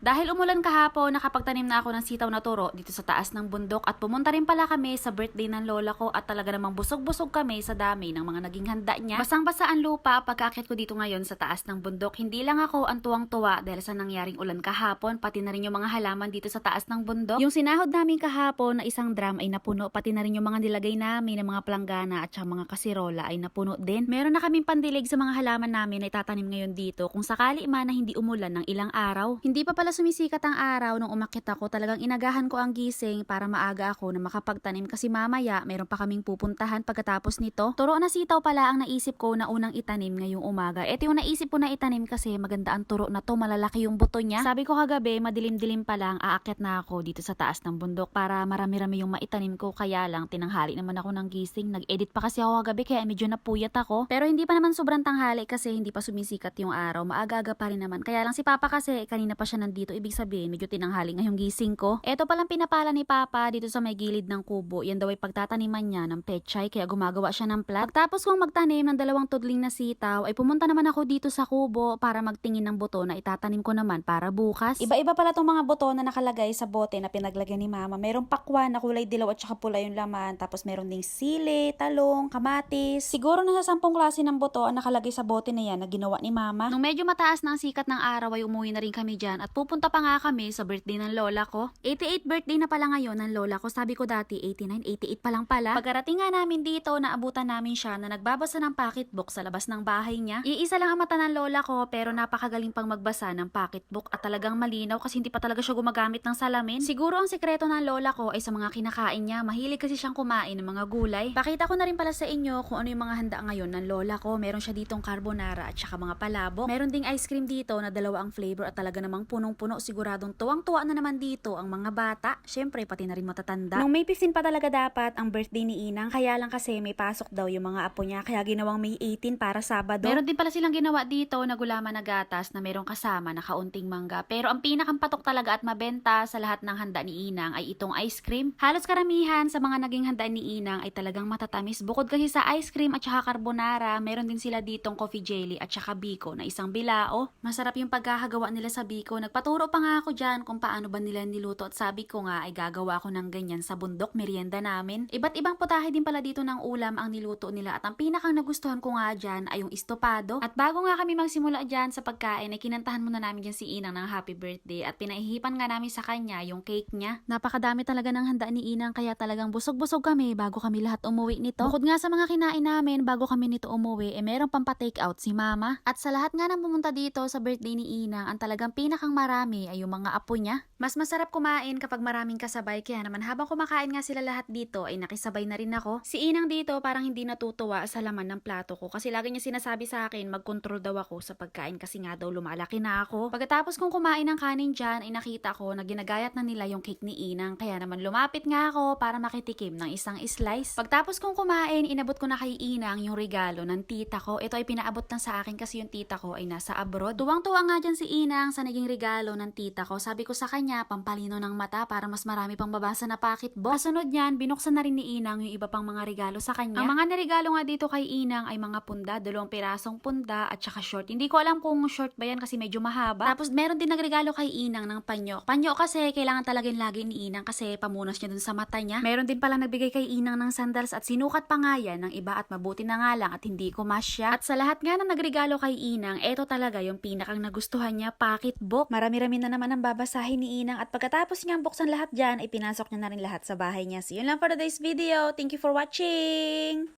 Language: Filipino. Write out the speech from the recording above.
Dahil umulan kahapon, nakapagtanim na ako ng sitaw na turo dito sa taas ng bundok at pumunta rin pala kami sa birthday ng lola ko at talaga namang busog-busog kami sa dami ng mga naging handa niya. Basang-basa ang lupa pagkakit ko dito ngayon sa taas ng bundok. Hindi lang ako ang tuwang-tuwa dahil sa nangyaring ulan kahapon, pati na rin yung mga halaman dito sa taas ng bundok. Yung sinahod namin kahapon na isang drum ay napuno, pati na rin yung mga nilagay namin ng mga planggana at saka mga kasirola ay napuno din. Meron na kaming pandilig sa mga halaman namin na itatanim ngayon dito kung sakali man na hindi umulan ng ilang araw. Hindi pa pala sumisikat ang araw nung umakit ako, talagang inagahan ko ang gising para maaga ako na makapagtanim kasi mamaya meron pa kaming pupuntahan pagkatapos nito. Turo na sitaw pala ang naisip ko na unang itanim ngayong umaga. Ito yung naisip ko na itanim kasi maganda ang turo na to, malalaki yung buto niya. Sabi ko kagabi, madilim-dilim pa lang, aakyat na ako dito sa taas ng bundok para marami-rami yung maitanim ko. Kaya lang, tinanghali naman ako ng gising. Nag-edit pa kasi ako kagabi kaya medyo napuyat ako. Pero hindi pa naman sobrang tanghali kasi hindi pa sumisikat yung araw. Maaga-aga pa rin naman. Kaya lang si Papa kasi kanina pa siya nandito. Ibig sabihin, medyo tinanghali ngayong gising ko. Eto palang pinapala ni Papa dito sa may gilid ng kubo. Yan daw ay pagtataniman niya ng pechay kaya gumagawa siya ng plat. Pagtapos kong magtanim ng dalawang tudling na sitaw, ay pumunta naman ako dito sa kubo para magtingin ng buto na itatanim ko naman para bukas. Iba-iba pala tong mga buto na nakalagay sa bote na pinaglagyan ni Mama. Merong pakwan na kulay dilaw at saka pula yung laman. Tapos meron ding sili, talong, kamatis. Siguro nasa sampung klase ng buto ang nakalagay sa bote na yan na ginawa ni Mama. Nung medyo mataas na ang sikat ng araw ay umuwi na rin kami dyan at pupunta pa nga kami sa birthday ng lola ko. 88 birthday na pala ngayon ng lola ko. Sabi ko dati 89, 88 pa lang pala. Pagkarating nga namin dito, naabutan namin siya na nagbabasa ng pocketbook sa labas ng bahay niya. Iisa lang ang mata ng lola ko pero napakagaling pang magbasa ng pocketbook at talagang malinaw kasi hindi pa talaga siya gumagamit ng salamin. Siguro ang sekreto ng lola ko ay sa mga kinakain niya. Mahilig kasi siyang kumain ng mga gulay. Pakita ko na rin pala sa inyo kung ano yung mga handa ngayon ng lola ko. Meron siya ditong carbonara at saka mga palabok. Meron ding ice cream dito na dalawa ang flavor at talaga namang punong-puno. Siguradong tuwang-tuwa na naman dito ang mga bata. Syempre, pati na rin matatanda. Nung May 15 pa talaga dapat ang birthday ni Inang. Kaya lang kasi may pasok daw yung mga apo niya. Kaya ginawang May 18 para Sabado. Meron din pala silang ginawa dito na gulaman na gatas na merong kasama na kaunting mangga. Pero ang pinakampatok talaga at mabenta sa lahat ng handa ni Inang ay itong ice cream. Halos karamihan sa mga naging handa ni Inang ay talagang matatamis. Bukod kasi sa ice cream at saka carbonara, meron din sila ditong coffee jelly at saka biko na isang bilao. Masarap yung pagkakagawa nila sa biko. Nagpaturo pa nga ako dyan kung paano ba nila niluto at sabi ko nga ay gagawa ko ng ganyan sa bundok merienda namin. Iba't ibang putahe din pala dito ng ulam ang niluto nila at ang pinakang nagustuhan ko nga dyan ay yung istopado. At bago nga kami magsimula dyan sa pagkain ay kinantahan muna namin dyan si Inang ng happy birthday at pinaihipan nga namin sa kanya yung cake niya. Napakadami talaga ng handa ni Inang kaya talagang busog-busog kami bago kami lahat umuwi nito. Bukod nga sa mga kinain namin bago kami nito umuwi, eh meron pang pa-take out si Mama. At sa lahat nga ng pumunta dito sa birthday ni Inang, ang talagang pinakang marami ay yung mga apo niya. Mas masarap kumain kapag maraming kasabay kaya naman habang kumakain nga sila lahat dito ay nakisabay na rin ako. Si Inang dito parang hindi natutuwa sa laman ng plato ko kasi lagi niya sinasabi sa akin mag-control daw ako sa pagkain kasi nga daw lumalaki na ako. Pagkatapos kong kumain ng kanin dyan ay nakita ko na ginagayat na nila yung cake ni Inang kaya naman lumapit nga ako para makitikim ng isang slice. Pagtapos kong kumain, inabot ko na kay Inang yung regalo ng tita ko. Ito ay pinaabot na sa akin kasi yung tita ko ay nasa abroad. Tuwang-tuwa nga dyan si Inang sa naging regalo ng tita ko. Sabi ko sa kanya, pampalino ng mata para mas marami pang babasa na pocketbook. Kasunod niyan, binuksan na rin ni Inang yung iba pang mga regalo sa kanya. Ang mga niregalo nga dito kay Inang ay mga punda, dalawang pirasong punda at saka short. Hindi ko alam kung short ba yan kasi medyo mahaba. Tapos meron din nagregalo kay Inang ng panyo. Panyo kasi kailangan talagang lagi ni Inang kasi pamunas niya dun sa mata niya. Meron din pala nagbigay kay Inang ng sandals at sinukat pa nga yan ng iba at mabuti na nga lang at hindi ko masya. At sa lahat nga na nagregalo kay Inang, eto talaga yung pinakang nagustuhan niya, pocketbook. Marami-rami na naman ang babasahin ni Inang at pagkatapos niyang buksan lahat dyan, ay pinasok niya na rin lahat sa bahay niya. So yun lang for today's video. Thank you for watching!